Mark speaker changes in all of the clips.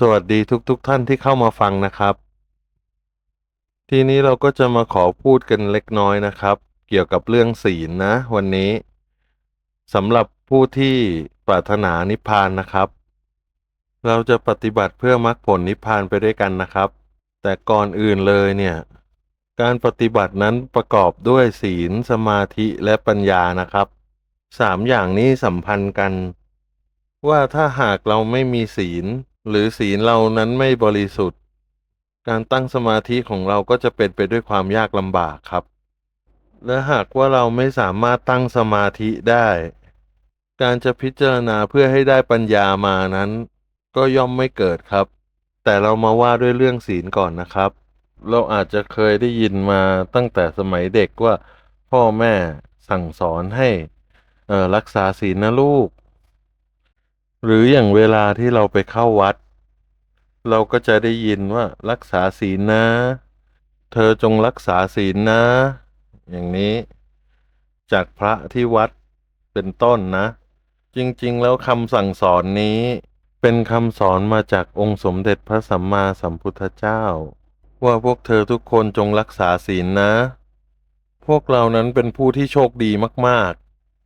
Speaker 1: สวัสดีทุกๆทท่านที่เข้ามาฟังนะครับ ทีนี้เราก็จะมาขอพูดกันเล็กน้อยนะครับ เกี่ยวกับเรื่องศีลนะ วันนี้สำหรับผู้ที่ปรารถนานิพพานนะครับ เราจะปฏิบัติเพื่อมรรคผลนิพพานไปด้วยกันนะครับ แต่ก่อนอื่นเลยเนี่ย การปฏิบัตินั้นประกอบด้วยศีลสมาธิและปัญญานะครับสามอย่างนี้สัมพันธ์กัน ว่าถ้าหากเราไม่มีศีล หรือศีลเรานั้นไม่บริสุทธิ์ การตั้งสมาธิของเราก็จะเป็นไปด้วยความยากลำบากครับ และหากว่าเราไม่สามารถตั้งสมาธิได้ การจะพิจารณาเพื่อให้ได้ปัญญามานั้น ก็ย่อมไม่เกิดครับ แต่เรามาว่าด้วยเรื่องศีลก่อนนะครับ เราอาจจะเคยได้ยินมาตั้งแต่สมัยเด็กว่า พ่อแม่สั่งสอนให้รักษาศีลนะลูก หรืออย่างเวลาที่เราไปเข้าวัด เราก็จะได้ยินว่ารักษาศีลนะ เธอจงรักษาศีลนะ อย่างนี้จากพระที่วัดเป็นต้นนะ จริงๆ แล้วคำสั่งสอนนี้ เป็นคำสอนมาจากองค์สมเด็จพระสัมมาสัมพุทธเจ้า ว่าพวกเธอทุกคนจงรักษาศีลนะ พวกเรานั้นเป็นผู้ที่โชคดีมาก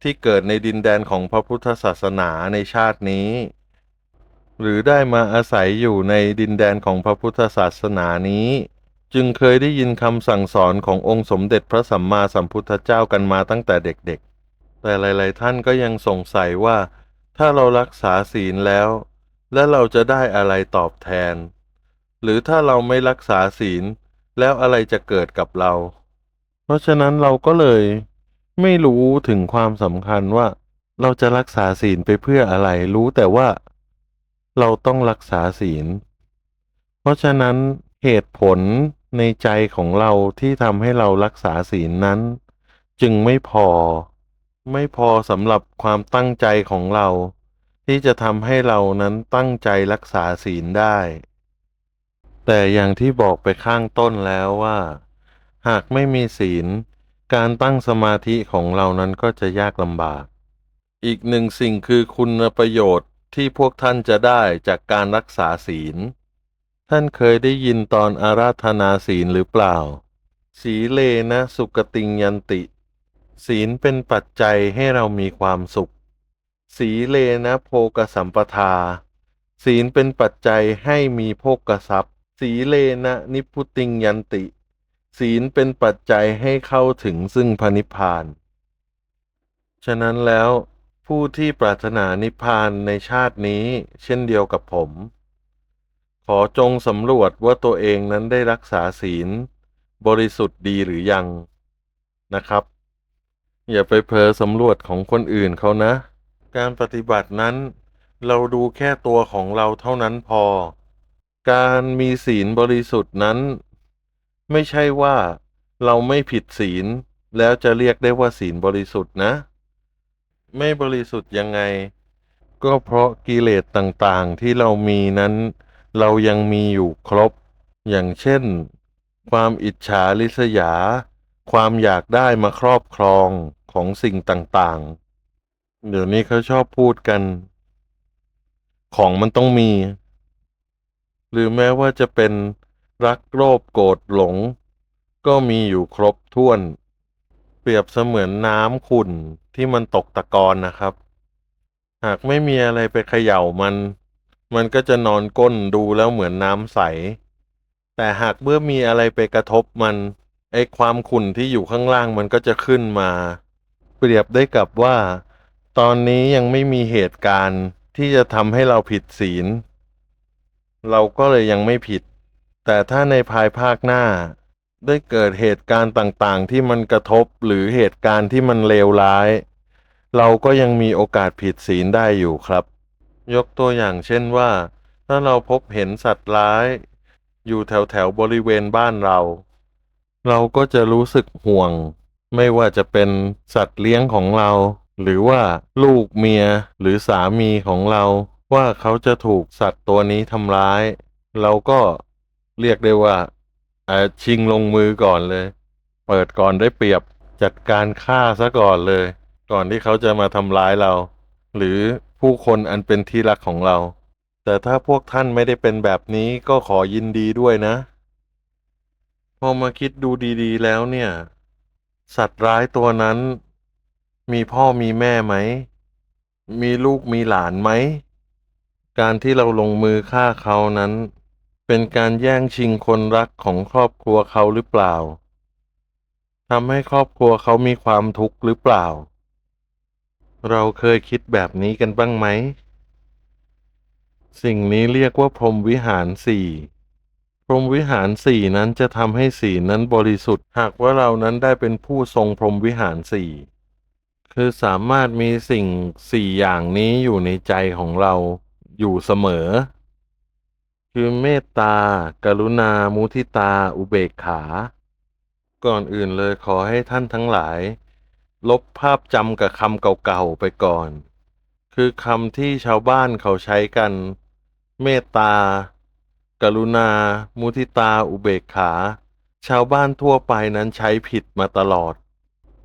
Speaker 1: ที่เกิดในดินแดนของพระพุทธศาสนาในชาตินี้ หรือได้มาอาศัยอยู่ในดินแดนของพระพุทธศาสนานี้ จึงเคยได้ยินคำสั่งสอนขององค์สมเด็จพระสัมมาสัมพุทธเจ้ากันมาตั้งแต่เด็กๆ แต่หลาย ๆ ท่านก็ยังสงสัยว่า ถ้าเรารักษาศีลแล้ว และเราจะได้อะไรตอบแทน หรือถ้าเราไม่รักษาศีลแล้วอะไรจะเกิดกับเรา เพราะฉะนั้นเราก็เลย ไม่รู้ถึงความสำคัญว่า เราจะรักษาศีลไปเพื่ออะไร รู้แต่ว่าเราต้องรักษาศีล เพราะฉะนั้นเหตุผลในใจของเราที่ทำให้เรารักษาศีลนั้น จึงไม่พอ ไม่พอสำหรับความตั้งใจของเรา ที่จะทำให้เรานั้นตั้งใจรักษาศีลได้ แต่อย่างที่บอกไปข้างต้นแล้วว่า หากไม่มีศีล การตั้งสมาธิของเรานั้นก็จะยากลำบาก อีกหนึ่งสิ่งคือคุณประโยชน์ที่พวกท่านจะได้จากการรักษาศีล ท่านเคยได้ยินตอนอาราธนาศีลหรือเปล่า สีเลนะสุกติงยันติ ศีลเป็นปัจจัยให้เรามีความสุข สีเลนะโภกสัมปทา ศีลเป็นปัจจัยให้มีโภกทรัพย์ สีเลนะนิพุติงยันติ ศีลเป็นปัจจัยให้เข้าถึงซึ่งพระนิพพาน ฉะนั้นแล้วผู้ที่ปรารถนานิพพานในชาตินี้เช่นเดียวกับผม ขอจงสำรวจว่าตัวเองนั้นได้รักษาศีล บริสุทธิ์ดีหรือยังนะครับ อย่าไปเผลอสำรวจของคนอื่นเขานะ การปฏิบัตินั้น เราดูแค่ตัวของเราเท่านั้นพอ การมีศีลบริสุทธิ์นั้น ไม่ใช่ว่าเราไม่ผิดศีล แล้วจะเรียกได้ว่าศีลบริสุทธิ์นะ ไม่บริสุทธิ์ยังไง ก็เพราะกิเลสต่างๆที่เรามีนั้น เรายังมีอยู่ครบ อย่างเช่น ความอิจฉาริษยา ความอยากได้มาครอบครองของสิ่งต่างๆ เดี๋ยวนี้เขาชอบพูดกัน ของมันต้องมี หรือแม้ว่าจะเป็น รักโลภโกรธหลง ก็มีอยู่ครบถ้วน เปรียบเสมือนน้ำขุ่นที่มันตกตะกอนนะครับ หากไม่มีอะไรไปเขย่ามัน มันก็จะนอนก้นดูแล้วเหมือนน้ำใส แต่หากเมื่อมีอะไรไปกระทบมันไอความขุ่นที่อยู่ข้างล่างมันก็จะขึ้นมา เปรียบได้กับว่า ตอนนี้ยังไม่มีเหตุการณ์ที่จะทำให้เราผิดศีล เราก็เลยยังไม่ผิด แต่ถ้าในภายภาคหน้า ได้เกิดเหตุการณ์ต่างๆ ที่มันกระทบหรือเหตุการณ์ที่มันเลวร้าย เราก็ยังมีโอกาสผิดศีลได้อยู่ครับ ยกตัวอย่างเช่นว่า ถ้าเราพบเห็นสัตว์ร้าย อยู่แถวแถวๆบริเวณบ้านเรา เราก็จะรู้สึกห่วง ไม่ว่าจะเป็นสัตว์เลี้ยงของเรา หรือว่าลูกเมียหรือสามีของเรา ว่าเขาจะถูกสัตว์ตัวนี้ทำร้าย เราก็ เรียกได้ว่าชิงลงมือก่อนเลย เปิดก่อนได้เปรียบจัดการฆ่าซะก่อนเลย ก่อนที่เขาจะมาทำร้ายเรา หรือผู้คนอันเป็นที่รักของเราแแต่ถ้าพวกท่านไม่ได้เป็นแบบนี้ก็ขอยินดีด้วยนะ พอมาคิดดูดีๆแล้วเนี่ย สัตว์ร้ายตัวนั้น มีพ่อมีแม่ไหม มีลูกมีหลานไหม การที่เราลงมือฆ่าเขานั้น เป็นการแย่งชิงคนรักของครอบครัวเขาหรือเปล่าทำให้ครอบครัวเขามีความทุกข์หรือเปล่า เราเคยคิดแบบนี้กันบ้างไหม สิ่งนี้เรียกว่าพรหมวิหารสี่พรหมวิหารสี่นั้นจะทำให้สีนั้นบริสุทธิ์ หากว่าเรานั้นได้เป็นผู้ทรงพรหมวิหารสี่คือสามารถมีสิ่งสี่อย่างนี้อยู่ในใจของเราอยู่เสมอ คือเมตตา กรุณา มุทิตา อุเบกขา ก่อนอื่นเลยขอให้ท่านทั้งหลาย ลบภาพจำกับคำเก่าๆไปก่อน คือคำที่ชาวบ้านเขาใช้กัน เมตตา กรุณา มุทิตา อุเบกขา ชาวบ้านทั่วไปนั้นใช้ผิดมาตลอด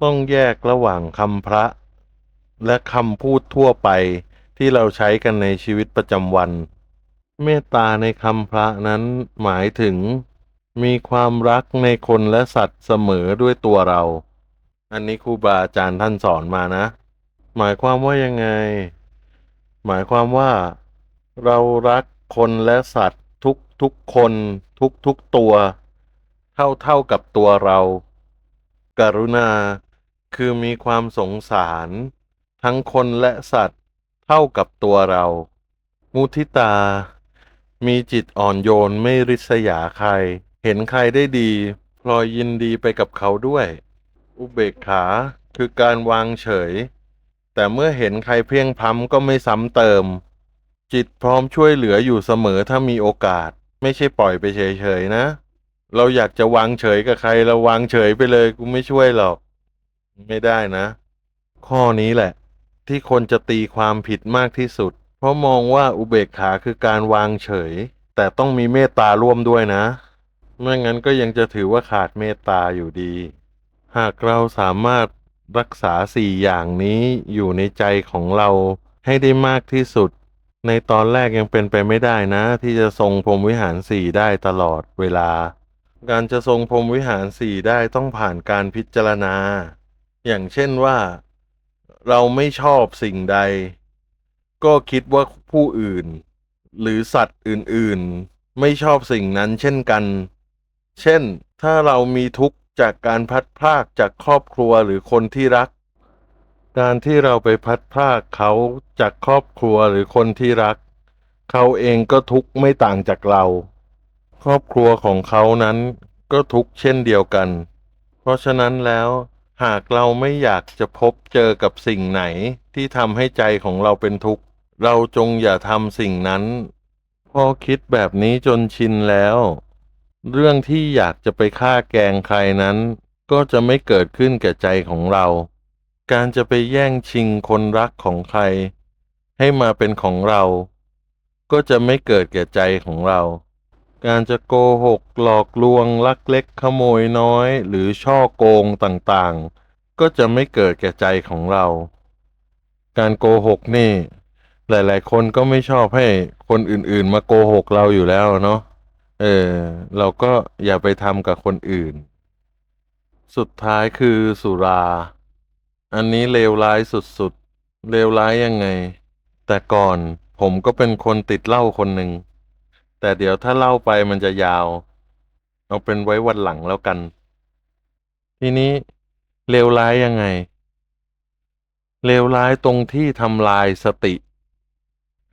Speaker 1: ต้องแยกระหว่างคำพระ และคำพูดทั่วไปที่เราใช้กันในชีวิตประจำวัน เมตตาในคำพระนั้นหมายถึง มีความรักในคนและสัตว์เสมอด้วยตัวเรา อันนี้ครูบาอาจารย์ท่านสอนมานะ หมายความว่ายังไง หมายความว่า เรารักคนและสัตว์ทุกทุกคนทุกทุกตัว เท่าเท่ากับตัวเรา กรุณาคือมีความสงสาร ทั้งคนและสัตว์เท่ากับตัวเรา มุทิตา มีจิตอ่อนโยนไม่ริษยาใคร เห็นใครได้ดี พลอยยินดีไปกับเขาด้วย อุเบกขาคือการวางเฉย แต่เมื่อเห็นใครเพียงพ้ำก็ไม่ซ้ำเติม จิตพร้อมช่วยเหลืออยู่เสมอถ้ามีโอกาส ไม่ใช่ปล่อยไปเฉยๆนะ เราอยากจะวางเฉยกับใครเราวางเฉยไปเลยกูไม่ช่วยหรอก ไม่ได้นะ ข้อนี้แหละ ที่คนจะตีความผิดมากที่สุด ราะมองว่าอุเบกขาคือการวางเฉย แต่ต้องมีเมตตาร่วมด้วยนะ ไม่งั้นก็ยังจะถือว่าขาดเมตตาอยู่ดี หากเราสามารถรักษาสี่อย่างนี้อยู่ในใจของเราให้ได้มากที่สุด ในตอนแรกยังเป็นไปไม่ได้นะ ที่จะทรงพรมวิหารสี่ได้ตลอดเวลา การจะทรงพรมวิหารสี่ได้ต้องผ่านการพิจารณา อย่างเช่นว่า เราไม่ชอบสิ่งใด ก็คิดว่าผู้อื่น หรือสัตว์อื่นๆ ไม่ชอบสิ่งนั้นเช่นกัน เช่น ถ้าเรามีทุกข์จากการพัดพรากจากครอบครัวหรือคนที่รัก การที่เราไปพัดพรากเขาจากครอบครัวหรือคนที่รัก เขาเองก็ทุกข์ไม่ต่างจากเรา ครอบครัวของเขานั้นก็ทุกข์เช่นเดียวกัน เพราะฉะนั้นแล้วหากเราไม่อยากจะพบเจอกับสิ่งไหนที่ทำให้ใจของเราเป็นทุกข์ เราจงอย่าทำสิ่งนั้น พอคิดแบบนี้จนชินแล้ว เรื่องที่อยากจะไปฆ่าแกงใครนั้น ก็จะไม่เกิดขึ้นแก่ใจของเรา การจะไปแย่งชิงคนรักของใคร ให้มาเป็นของเรา ก็จะไม่เกิดแก่ใจของเรา การจะโกหกหลอกลวงลักเล็กขโมยน้อย หรือช่อโกงต่างๆ ก็จะไม่เกิดแก่ใจของเรา การโกหกนี่ หลาย ๆ คนก็ไม่ชอบให้คนอื่น ๆ มาโกหกเราอยู่แล้วเนาะเออ เราก็อย่าไปทำกับคนอื่น สุดท้ายคือสุรา อันนี้เลวร้ายสุด ๆ เลวร้ายยังไง แต่ก่อนผมก็เป็นคนติดเหล้าคนหนึ่ง แต่เดี๋ยวถ้าเล่าไปมันจะยาว เอาเป็นไว้วันหลังแล้วกัน ทีนี้เลวร้ายยังไงเลวร้ายตรงที่ทำลายสติ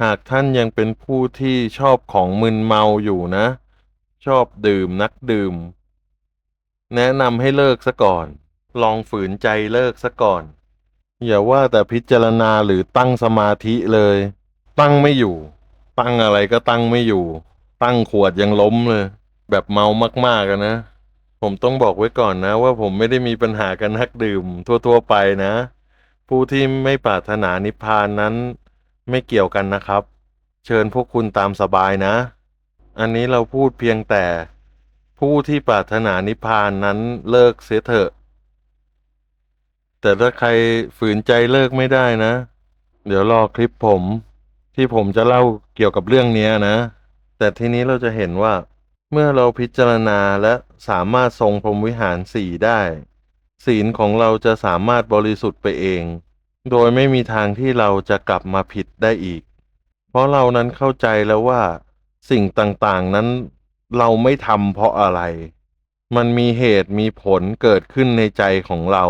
Speaker 1: หากท่านยังเป็นผู้ที่ชอบของมึนเมาอยู่นะ ชอบดื่มนักดื่ม แนะนำให้เลิกซะก่อน ลองฝืนใจเลิกซะก่อน อย่าว่าแต่พิจารณาหรือตั้งสมาธิเลย ตั้งไม่อยู่ ตั้งอะไรก็ตั้งไม่อยู่ ตั้งขวดยังล้มเลย แบบเมามากๆอะนะ ผมต้องบอกไว้ก่อนนะ ว่าผมไม่ได้มีปัญหากันนักดื่มทั่วๆไปนะ ผู้ที่ไม่ปรารถนานิพพานนั้น ไม่เกี่ยวกันนะครับ เชิญพวกคุณตามสบายนะ อันนี้เราพูดเพียงแต่ ผู้ที่ปรารถนานิพพานนั้นเลิกเสียเถอะ แต่ถ้าใครฝืนใจเลิกไม่ได้นะ เดี๋ยวรอคลิปผม ที่ผมจะเล่าเกี่ยวกับเรื่องนี้นะ แต่ทีนี้เราจะเห็นว่า เมื่อเราพิจารณาและสามารถทรงพรหมวิหารสี่ได้ ศีลของเราจะสามารถบริสุทธิ์ไปเอง โดยไม่มีทางที่เราจะกลับมาผิดได้อีก เพราะเรานั้นเข้าใจแล้วว่า สิ่งต่างๆนั้นเราไม่ทำเพราะอะไร มันมีเหตุมีผลเกิดขึ้นในใจของเรา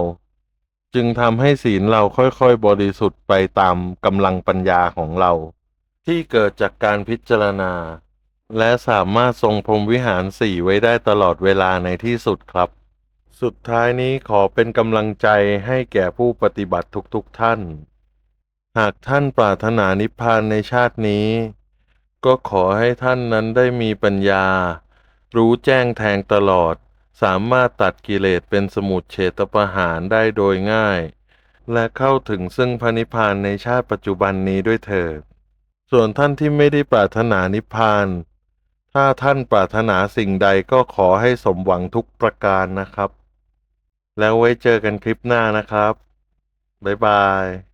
Speaker 1: จึงทำให้ศีลเราค่อยๆ บริสุทธิ์ไปตามกำลังปัญญาของเรา ที่เกิดจากการพิจารณา และสามารถทรงพรมวิหารสี่ไว้ได้ตลอดเวลาในที่สุดครับ สุดท้ายนี้ขอเป็นกำลังใจให้แก่ผู้ปฏิบัติทุกๆท่าน หากท่านปรารถนานิพพานในชาตินี้ ก็ขอให้ท่านนั้นได้มีปัญญา รู้แจ้งแทงตลอด สามารถตัดกิเลสเป็นสมุดเฉตประหารได้โดยง่าย และเข้าถึงซึ่งพระนิพพานในชาติปัจจุบันนี้ด้วยเถิด ส่วนท่านที่ไม่ได้ปรารถนานิพพาน ถ้าท่านปรารถนาสิ่งใดก็ขอให้สมหวังทุกประการนะครับ แล้วไว้เจอกันคลิปหน้านะครับ บ๊ายบาย